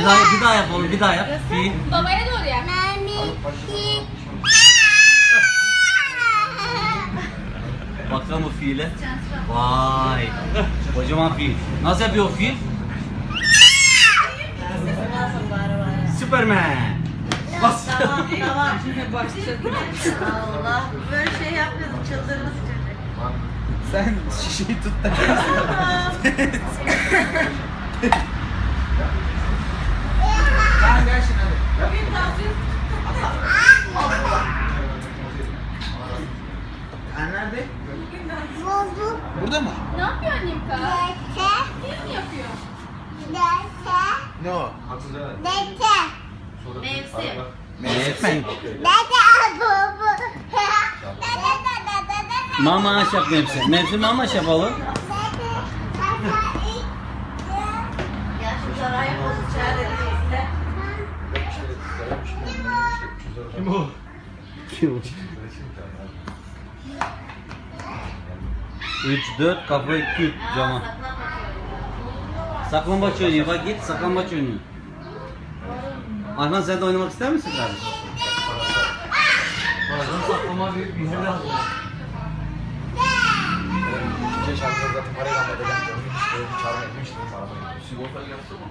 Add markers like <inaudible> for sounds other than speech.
Bir daha bir daha yap oğlum bir daha yap. Fiil. Babaya doğru yap. Bakalım bu fiile. Vay. Kocaman fiil. Nasıl yapıyor o fiil? Superman. Bas. Tamam tamam şimdi başladı. Allah böyle şey yapıyordu çıldırmış çocuk. Sen şişeyi tut da. <laughs> Burada mı? Ne yapıyor annem kız? Film mi yapıyor? Ne o? mevsim. Mevsim. Mama aş yap mevsim. Mevsim mama aş yapalım. Ya şu saraya bozacağız elimizde. Kim o? Üç, dört, kafayı tut cama. Saklambaç oynuyor. Bak git saklambaç oynuyor. Ayhan sen de oynamak ister misin kardeşim? Bazen saklama bir bir yer lazım. Şarkıları zaten parayla anlatacağım. Çağırma etmiştim. Sigorta yaptı mı?